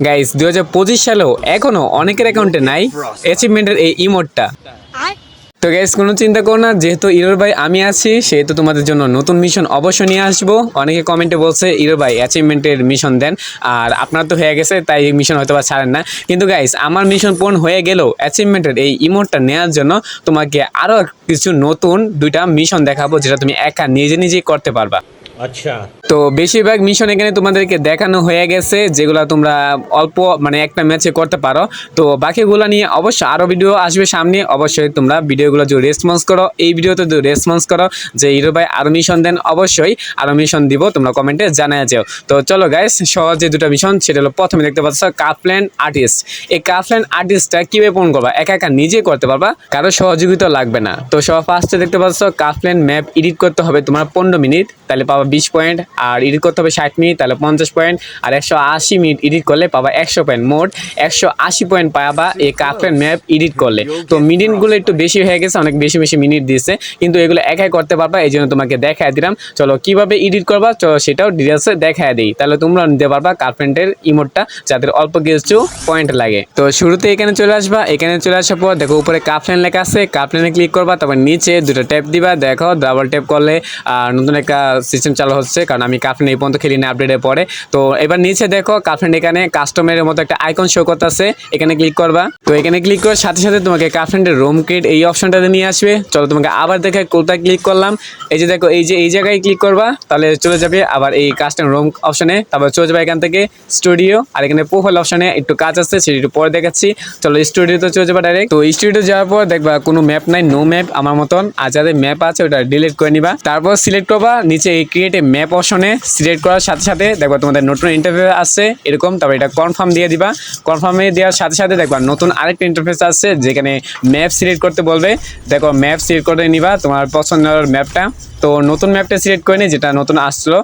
Guys দু হাজার পঁচিশ সালেও এখনও অনেকের অ্যাকাউন্টে নাই অ্যাচিভমেন্টের এই ইমোটটা তো গাইস কোনো চিন্তা করো না যেহেতু ইরোর ভাই আমি আছি সেহেতু তোমাদের জন্য নতুন মিশন অবশ্যই নিয়ে আসব। অনেকে কমেন্টে বলছে ইরো ভাই অ্যাচিভমেন্টের মিশন দেন। আর আপনার তো হয়ে গেছে তাই এই মিশন হয়তো বা ছাড়েন না। কিন্তু গাইস আমার মিশন পূর্ণ হয়ে গেলেও অ্যাচিভমেন্টের এই ইমোটটা নেওয়ার জন্য তোমাকে আরও কিছু নতুন দুইটা মিশন দেখাবো যেটা তুমি একা নিজে নিজেই করতে পারবা। আচ্ছা। তো বেশিরভাগ মিশন এখানে তোমাদেরকে দেখানো হয়ে গেছে, যেগুলো তোমরা অল্প মানে একটা ম্যাচে করতে পারো। তো বাকিগুলো নিয়ে অবশ্যই আরও ভিডিও আসবে সামনে, অবশ্যই তোমরা ভিডিওগুলো যদি রেসপন্স করো। এই ভিডিওতে যদি রেসপন্স করো, যে হিরো ভাই আরও মিশন দেন, অবশ্যই আরও মিশন দিব, তোমরা কমেন্টে জানায় যাও। তো চলো গাইস সহজে দুটো মিশন সেটা হলো প্রথমে দেখতে পাচ্ছ কাফল্যান্ড আর্টিস্ট এই কাফল্যান্ড আর্টিস্টটা কীভাবে পূরণ করবা? একা একা নিজে করতে পারবা, কারও সহযোগিতা লাগবে না। তো সব ফার্স্টে দেখতে পাচ্ছ কাফল্যান্ড ম্যাপ এডিট করতে হবে তোমার পনেরো মিনিট, তাহলে পাবা বিশ পয়েন্ট আর এডিট করতে হবে ষাট মিনিট, তাহলে পঞ্চাশ পয়েন্ট আর একশো আশি মিনিট এডিট করলে পাবা একশো পয়েন্ট মোট একশো আশি পয়েন্ট পাবা এই কাফল্যান্ড ম্যাপ এডিট করলে। তো মিনিটগুলো একটু বেশি হয়ে গেছে, অনেক বেশি বেশি মিনিট দিয়েছে। কিন্তু এগুলো একাই করতে পারবা, এই জন্য তোমাকে দেখায় দিলাম। চলো কীভাবে এডিট করবা, চলো সেটাও ডিটেলসে দেখায় দিই। তাহলে তোমরা নিতে পারবা কার্পেন্টের ইমোটটা যাদের অল্প কিছু পয়েন্ট লাগে। তো শুরুতে এখানে চলে আসবা, এখানে চলে আসার পর দেখো উপরে কাফলেন লেখা আছে। কাফলেনে ক্লিক করবা, তারপর নিচে দুটো ট্যাপ দিবা। দেখো ডাবল ট্যাপ করলে নতুন একটা সিস্টেম চালু হচ্ছে, কারণ আমি কাফলেন এই পর্যন্ত খেলি না আপডেটের পরে। তো এবার নিচে দেখো কাফলেন এখানে কাস্টমারের মতো একটা আইকন শো করতেছে। এখানে ক্লিক করবা। তো এখানে ক্লিক করার সাথে সাথে তোমাকে কাফলেন্ডের রুম কিট এই অপশনটাতে নিয়ে আসবে। চলো তোমাকে আবার দেখে কোথায় ক্লিক করলাম। এই যে দেখো, এই যে, এই জায়গায় ক্লিক করবা, তাহলে চলে যাবে আবার এই কাস্টম রুম অপশনে তারপর চলে যাবে এখান থেকে স্টুডিও আর এখানে প্রোফাইল অপশনে একটু কাজ আছে, সেটা একটু পরে দেখাচ্ছি। চলো স্টুডিওতে চলে যাবে ডাইরেক্ট তো স্টুডিও যাওয়ার পর দেখবা কোনো ম্যাপ নাই নো ম্যাপ আমার মতন। আর যাদের ম্যাপ আছে ওটা ডিলিট করে নিবা। তারপর সিলেক্ট করবা, নিচে এই ক্রিয়েট ম্যাপ অপশনে সিলেক্ট করার সাথে সাথে দেখবা তোমাদের নতুন ইন্টারফেস আসছে এরকম, তারপর এটা কনফার্ম দিয়ে দিবা। কনফার্মে দেওয়ার সাথে সাথে দেখবা নতুন আরেকটা ইন্টারফেস আসছে যেখানে ম্যাপ সিলেক্ট করতে বলবে। দেখো ম্যাপ সিলেক্ট করে নিবা তোমার পছন্দের ম্যাপটা তো নতুন ম্যাপটা সিলেক্ট করে নিই যেটা নতুন আসলো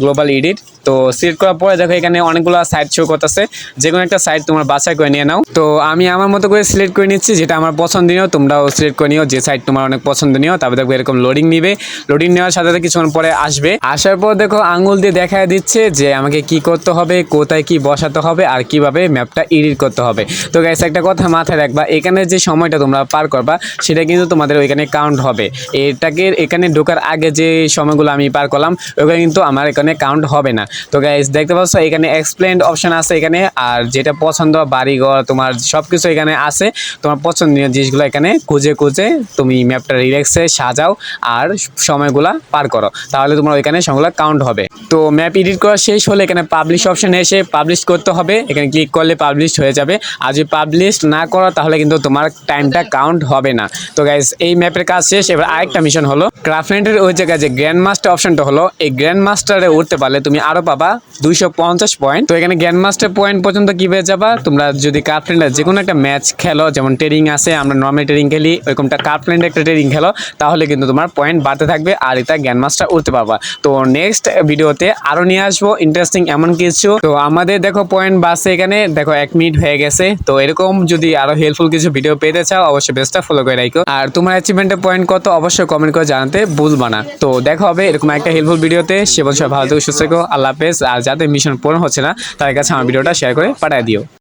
গ্লোবাল এডিট তো সিলেক্ট করার পরে দেখো এখানে অনেকগুলো সাইট শো করতেছে। যে কোনো একটা সাইট তোমার বাছাই করে নিয়ে নাও। তো আমি আমার মতো করে সিলেক্ট করে নিচ্ছি, যেটা আমার পছন্দনীয়, তোমরাও সিলেক্ট করে নিও যে সাইট তোমার অনেক পছন্দনীয়। তারপর দেখো এরকম লোডিং নিবে। লোডিং নেওয়ার সাথে সাথে কিছুক্ষণ পরে আসবে। আসার পর দেখো, আঙুল দিয়ে দেখা দিচ্ছে যে আমাকে কি করতে হবে, কোথায় কি বসাতে হবে আর কীভাবে ম্যাপটা এডিট করতে হবে। তো গাইস একটা কথা মাথায় রাখবা, এখানে যে সময়টা তোমরা পার করবা, সেটা কিন্তু তোমাদের ওইখানে কাউন্ট হবে। এটাকে এখানে ঢোকার আগে যে সময়গুলো আমি পার করলাম ওইখানে কিন্তু আমার এখানে কাউন্ট হবে না। তো গাইস দেখতে পাচ্ছ, এখানে এক্সপ্লেন্ড অপশন আছে এখানে, আর যেটা পছন্দ, বাড়িঘর, তোমার সব কিছু এখানে আছে। তোমার পছন্দনীয় জিনিসগুলো এখানে খুঁজে খুঁজে তুমি ম্যাপটা রিল্যাক্সে সাজাও আর সময়গুলা পার করো। তাহলে তোমার ওইখানে সময়গুলো কাউন্ট হবে। তো ম্যাপ এডিট করা শেষ হলে এখানে পাবলিশ অপশনে এসে পাবলিশ করতে হবে। এখানে ক্লিক করলে পাবলিশ হয়ে যাবে। আর যদি পাবলিশ না করো, তাহলে কিন্তু তোমার টাইমটা কাউন্ট হবে না। তো গাইস এই ম্যাপের কাজ শেষ। এবার আরেকটা মিশন হলো ক্রাফটল্যান্ডের ওই জায়গায় যে গ্র্যান্ড মাস্টার অপশনটা হলো, এই গ্র্যান্ড মাস্টারে উঠতে পারলে তুমি আরও পাবা দুইশো পঞ্চাশ পয়েন্ট তো এখানে গ্র্যান্ড মাস্টার পয়েন্ট পর্যন্ত কী কীভাবে যাবা? তোমরা যদি ক্রাফটল্যান্ডের যে কোনো একটা ম্যাচ খেলো, যেমন ট্রেডিং আছে, আমরা নর্মাল ট্রেডিং খেলি, ওইরকমটা ক্রাফটল্যান্ডে একটা ট্রেডিং খেলো, তাহলে কিন্তু তোমার পয়েন্ট বাড়তে থাকবে আর এটা গ্র্যান্ড মাস্টার উঠতে পারবা। তো নেক্সট ভিডিওতে আরও নিয়ে আসব। ইন্টারেস্টিং এমন কিছু। তো আমাদের দেখো পয়েন্ট বাসে এখানে দেখো এক মিনিট হয়ে গেছে। তো এরকম যদি আরও হেল্পফুল কিছু ভিডিও পেতে চাও, অবশ্যই বেস্টটা ফলো করে রাখো। আর তোমার অ্যাচিভমেন্টের পয়েন্ট কত, অবশ্যই কমেন্ট করে জানাতে ভুলবা না। তো দেখা হবে এরকম একটা হেল্পফুল ভিডিওতে সে বছর ভালো থেকে, সুস্থ থেকো। আল্লাহ হাফেজ। আর যাদের মিশন পূরণ হচ্ছে না, তাদের কাছে আমার ভিডিওটা শেয়ার করে পাঠিয়ে দিও।